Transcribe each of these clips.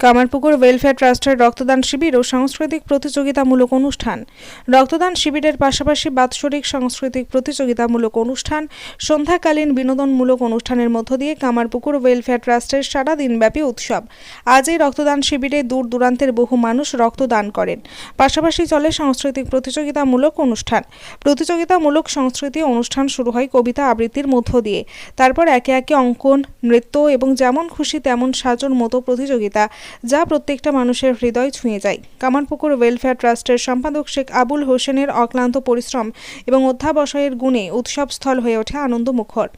Kamarpukur welfare ট্রাস্টের রক্তদান শিবির ও সাংস্কৃতিক প্রতিযোগিতামূলক অনুষ্ঠান। রক্তদান শিবিরের পাশাপাশি বাৎসরিক সাংস্কৃতিক প্রতিযোগিতামূলক অনুষ্ঠান, সন্ধ্যাকালীন বিনোদনমূলক অনুষ্ঠানের মধ্য দিয়ে কামারপুকুর ওয়েলফেয়ার ট্রাস্টের সারা দিনব্যাপী উৎসব। আজ এই রক্তদান শিবিরে দূর দূরান্তের বহু মানুষ রক্তদান করেন। পাশাপাশি চলে সাংস্কৃতিক প্রতিযোগিতামূলক অনুষ্ঠান। প্রতিযোগিতামূলক সংস্কৃতি অনুষ্ঠান শুরু হয় কবিতা আবৃত্তির মধ্য দিয়ে। তারপর একে একে অঙ্কন, নৃত্য এবং যেমন খুশি তেমন সাজর মতো প্রতিযোগিতা যা প্রত্যেকটা মানুষের হৃদয় ছুঁয়ে যায়। কামারপুকুর ওয়েলফেয়ার ট্রাস্টের সম্পাদক শেখ আবুল হোসেনের অক্লান্ত পরিশ্রম এবং অধ্যাবসায়ের গুণে উৎসবস্থল হয়ে ওঠে আনন্দমুখর।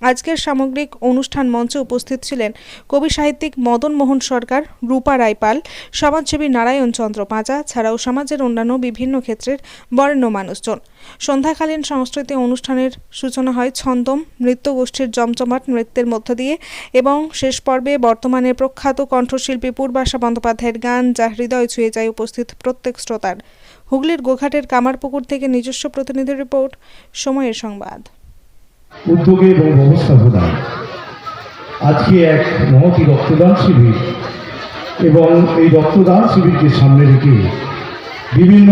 আজকের সামগ্রিক অনুষ্ঠান মঞ্চে উপস্থিত ছিলেন কবি সাহিত্যিক মদন মোহন সরকার, রূপা রায়পাল, সমাজসেবী নারায়ণ চন্দ্র পাঁচা ছাড়াও সমাজের অন্যান্য বিভিন্ন ক্ষেত্রের বরেণ্য মানুষজন। সন্ধ্যাকালীন সংস্কৃতি অনুষ্ঠানের সূচনা হয় ছন্দম, নৃত্যগোষ্ঠীর জমজমাট নৃত্যের মধ্য দিয়ে এবং শেষ পর্বে বর্তমানে প্রখ্যাত কণ্ঠশিল্পী পূর্বাশা বন্দ্যোপাধ্যায়ের গান যা হৃদয় ছুঁয়ে যায় উপস্থিত প্রত্যেক শ্রোতার। হুগলির গোঘাটের কামারপুকুর থেকে নিজস্ব প্রতিনিধি রিপোর্ট, সময়ের সংবাদ। উদ্যোগে এবং ব্যবস্থাপনায় আজকে এক মহতি রক্তদান শিবির এবং এই রক্তদান শিবিরকে সামনে রেখে বিভিন্ন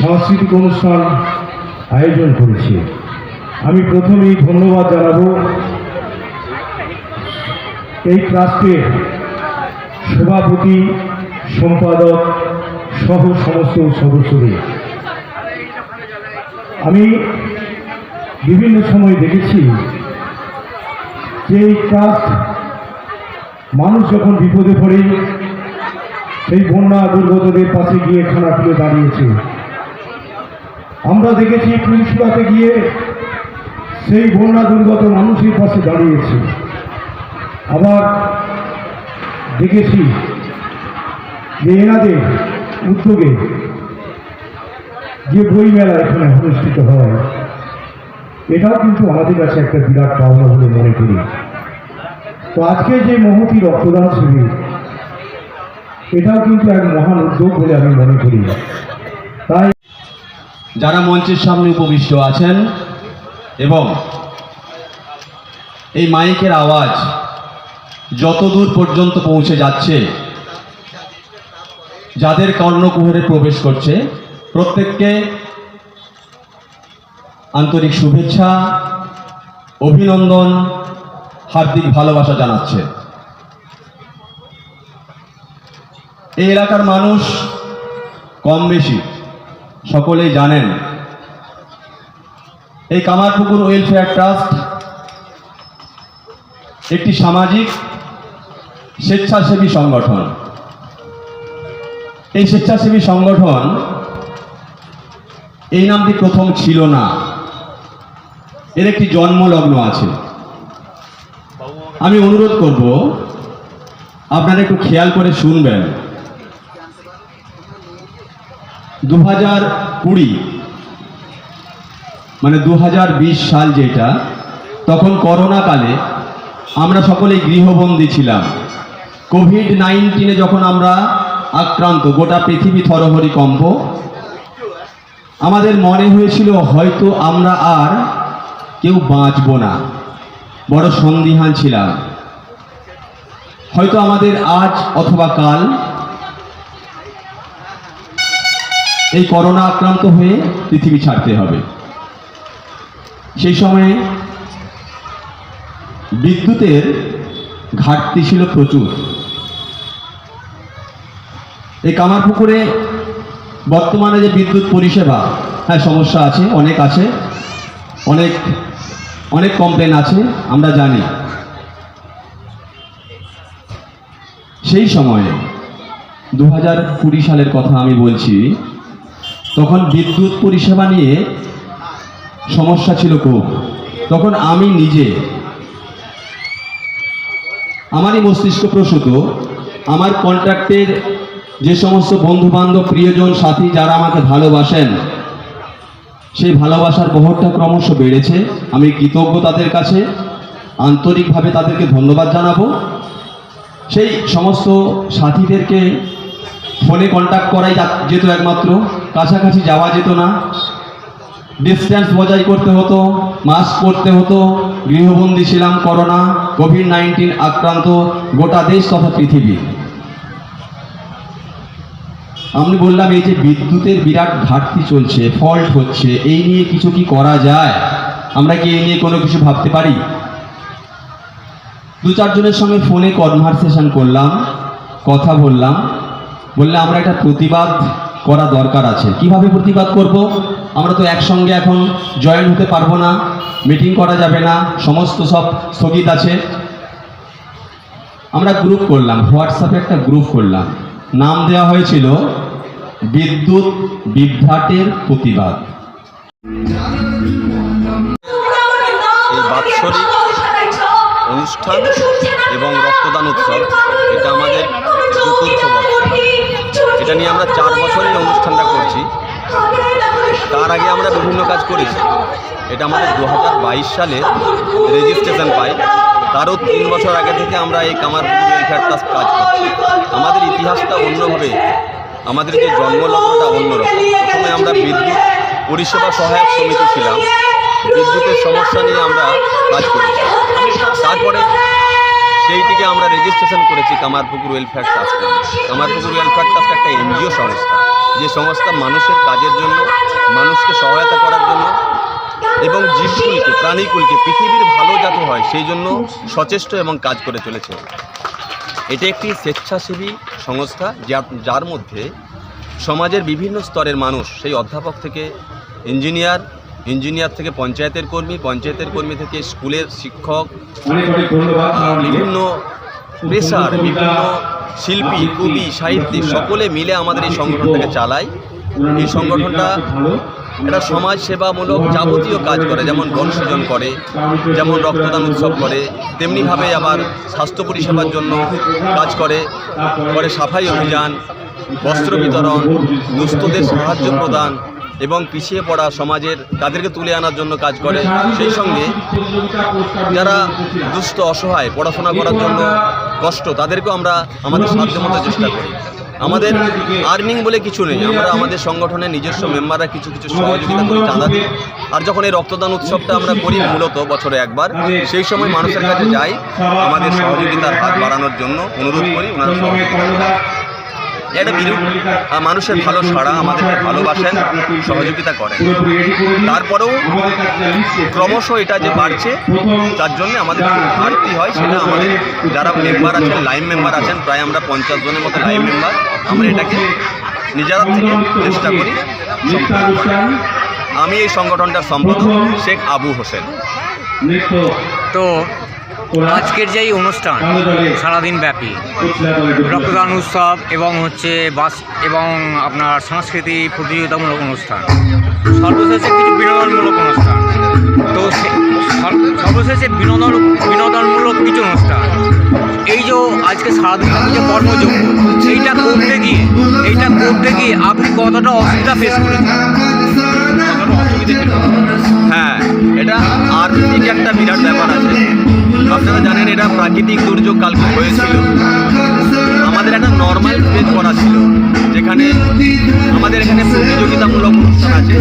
সাংস্কৃতিক অনুষ্ঠান আয়োজন করেছে। আমি প্রথমেই ধন্যবাদ জানাব এই ট্রাস্টের সভাপতি, সম্পাদক সহ সমস্ত সদস্যদের। আমি বিভিন্ন সময় দেখেছি যে এই ট্রাস্ট মানুষ যখন বিপদে পড়ে, সেই বন্যা দুর্গতদের পাশে গিয়ে খানা তুলে দাঁড়িয়েছে। আমরা দেখেছি পুলিশপুরাতে গিয়ে সেই বন্যা দুর্গত মানুষের পাশে দাঁড়িয়েছে। আবার দেখেছি যে এনাদের উদ্যোগে যে বই মেলা এখানে অনুষ্ঠিত হয়। এটাও কিন্তু আমাদের কাছে একটা বিরাট পাওনা বলে মনে করি। তো আজকে যে মহতি রক্তদান শিবির, এটাও কিন্তু এক মহান উদ্যোগ বলে আমি মনে করি। তাই যারা মঞ্চের সামনে উপবিষ্ট আছেন এবং এই মাইকের আওয়াজ যত দূর পর্যন্ত পৌঁছে যাচ্ছে, যাদের কর্ণকুহরে প্রবেশ করছে, প্রত্যেককে আন্তরিক শুভেচ্ছা, অভিনন্দন, হার্দিক ভালোবাসা জানাচ্ছে। এই এলাকার মানুষ কম বেশি, সকলেই জানেন। এই কামারপুকুর ওয়েলফেয়ার ট্রাস্ট একটি সামাজিক স্বেচ্ছাসেবী সংগঠন। এই স্বেচ্ছাসেবী সংগঠন এই নামটি প্রথম ছিল না। এর একটি জন্মলগ্ন আছে। আমি অনুরোধ করব, আপনারা একটু খেয়াল করে শুনবেন। দু হাজার কুড়ি মানে দু হাজার বিশ সাল যেটা, তখন করোনা কালে আমরা সকলেই গৃহবন্দী ছিলাম। কোভিড নাইন্টিনে যখন আমরা আক্রান্ত, গোটা পৃথিবী থরহরি কম্প, আমাদের মনে হয়েছিল হয়তো আমরা আর কেউ বাঁচব না। বড় সন্দিহান ছিলাম। হয়তো আমাদের আজ অথবা কাল এই করোনা আক্রান্ত হয়ে পৃথিবী ছাড়তে হবে। সেই সময়ে বিদ্যুতের ঘাটতি ছিল প্রচুর। এই কামারপুকুরে বর্তমানে যে বিদ্যুৎ পরিষেবা হ্যাঁ সমস্যা আছে, অনেক আছে অনেক অনেক কমপ্লেন আছে, আমরা জানি। সেই সময়ে দু হাজার কুড়ি সালের কথা আমি বলছি, তখন বিদ্যুৎ পরিষেবা নিয়ে সমস্যা ছিল খুব। তখন আমি নিজে, আমারই মস্তিষ্ক প্রসূত, আমার কন্ট্রাক্টের যে সমস্ত বন্ধু বান্ধব প্রিয়জন, সাথী যারা আমাকে ভালোবাসেন সেই ভালোবাসার প্রহরটা ক্রমশ বেড়েছে। আমি কৃতজ্ঞ তাদের কাছে। আন্তরিকভাবে তাদেরকে ধন্যবাদ জানাব। সেই সমস্ত সাথীদেরকে ফোনে কন্ট্যাক্ট করাই যেত একমাত্র। কাছাকাছি যাওয়া যেত না। ডিস্ট্যান্স বজায় করতে হতো মাস্ক পরতে হতো, গৃহবন্দী ছিলাম, করোনা কোভিড নাইন্টিন আক্রান্ত গোটা দেশ তথা পৃথিবী। আমি বললাম, এই যে বিদ্যুতের বিরাট ঘাটতি চলছে ফল্ট হচ্ছে, এই নিয়ে কিছু কি করা যায়? আমরা কি এই নিয়ে কোনো কিছু ভাবতে পারি? দু চারজনের সঙ্গে ফোনে কনভারসেশন করলাম, কথা বললাম। বললে, আমরা একটা প্রতিবাদ করা দরকার আছে। কীভাবে প্রতিবাদ করব? আমরা তো একসঙ্গে এখন জয়েন হতে পারব না মিটিং করা যাবে না, সমস্ত সব স্থগিত আছে। আমরা গ্রুপ করলাম, হোয়াটসঅ্যাপে একটা গ্রুপ করলাম। নাম দেওয়া হয়েছিল বিদ্যুৎ বিভ্রাটের প্রতিবাদ। বাৎসরিক অনুষ্ঠান এবং রক্তদান উৎসব, এটা আমাদের চতুর্থ বছর এটা নিয়ে আমরা চার বছরই এই অনুষ্ঠানটা করছি। তার আগে আমরা বিভিন্ন কাজ করেছি। এটা আমাদের দু হাজার বাইশ সালে রেজিস্ট্রেশন পাই তারও তিন বছর আগে থেকে আমরা এই ট্রাস্ট কাজ করছি। আমাদের ইতিহাসটা অন্যভাবে আমাদের যে জন্মলগ্নটা অন্যরকম প্রথমে আমরা বিদ্যুৎ পরিষেবা সহায়ক সমিতি ছিলাম। বিদ্যুতের সমস্যা নিয়ে আমরা কাজ করেছি। তারপরে সেইটিকে আমরা রেজিস্ট্রেশন করেছি Kamarpukur welfare trust Kamarpukur welfare trust একটা এনজিও সংস্থা। যে সংস্থা মানুষের কাজের জন্য, মানুষকে সহায়তা করার জন্য এবং জীবকুলকে, প্রাণীকুলকে, পৃথিবীর ভালো যাতে হয়, সেই জন্য সচেষ্ট এবং কাজ করে চলেছে। এটি একটি স্বেচ্ছাসেবী সংস্থা যার যার মধ্যে সমাজের বিভিন্ন স্তরের মানুষ সেই অধ্যাপক থেকে ইঞ্জিনিয়ার ইঞ্জিনিয়ার থেকে পঞ্চায়েতের কর্মী পঞ্চায়েতের কর্মী থেকে স্কুলের শিক্ষক বিভিন্ন পেশার বিভিন্ন শিল্পী কবি সাহিত্যিক সকলে মিলে আমাদের এই সংগঠনটাকে চালায় এই সংগঠনটা এটা সমাজ সেবামূলক যাবতীয় কাজ করে, যেমন বনসৃজন করে, যেমন রক্তদান উৎসব করে, তেমনিভাবে আবার স্বাস্থ্য পরিষেবার জন্য কাজ করে করে সাফাই অভিযান, বস্ত্র বিতরণ, দুস্থদের সাহায্য প্রদান এবং পিছিয়ে পড়া সমাজের তাদেরকে তুলে আনার জন্য কাজ করে। সেই সঙ্গে যারা দুস্থ, অসহায়, পড়াশোনা করার জন্য কষ্ট, তাদেরকেও আমরা আমাদের সাধ্যমতো চেষ্টা করি। আমাদের আর্নিং বলে কিছু নেই। আমরা আমাদের সংগঠনের নিজস্ব মেম্বাররা কিছু কিছু সহযোগিতা করে চাঁদা দিই। আর যখন এই রক্তদান উৎসবটা আমরা করি মূলত বছরে একবার সেই সময় মানুষের কাছে যাই আমাদের সহযোগিতার হাত বাড়ানোর জন্য অনুরোধ করি ওনারা সহযোগিতা এটা বিরূপ। মানুষের ভালো সাড়া আমাদেরকে ভালোবাসেন, সহযোগিতা করেন। তারপরেও ক্রমশ এটা যে বাড়ছে, তার জন্য আমাদের ঘাটতি হয়, সেটা আমাদের যারা মেম্বার আছেন লাইন মেম্বার আছেন, প্রায় আমরা পঞ্চাশ জনের মতো লাইন মেম্বার আমরা এটাকে নিজেরা থেকে চেষ্টা করি আমি এই সংগঠনটার সম্পাদক শেখ আবু হোসেন। তো আজকের যেই অনুষ্ঠান সারাদিন ব্যাপী রক্তদান উৎসব এবং হচ্ছে বাস এবং আপনার সাংস্কৃতিক প্রতিযোগিতামূলক অনুষ্ঠান। সর্বশেষে কিছু বিনোদনমূলক অনুষ্ঠান। তো সর্বশেষে বিনোদন বিনোদনমূলক কিছু অনুষ্ঠান। এই যে আজকে সারাদিন যে কর্মযোগ্য এইটা করতে গিয়ে এইটা করতে গিয়ে আপনি কতটা অসুবিধা ফেস করেছেন? হ্যাঁ এটা আর্থিক একটা বিরাট ব্যাপার আছে। আপনারা জানেন এটা প্রাকৃতিক দুর্যোগ কালকে হয়েছিল। আমাদের একটা নর্মাল পেজ করা ছিল, যেখানে আমাদের এখানে প্রতিযোগিতামূলক অনুষ্ঠান আছে।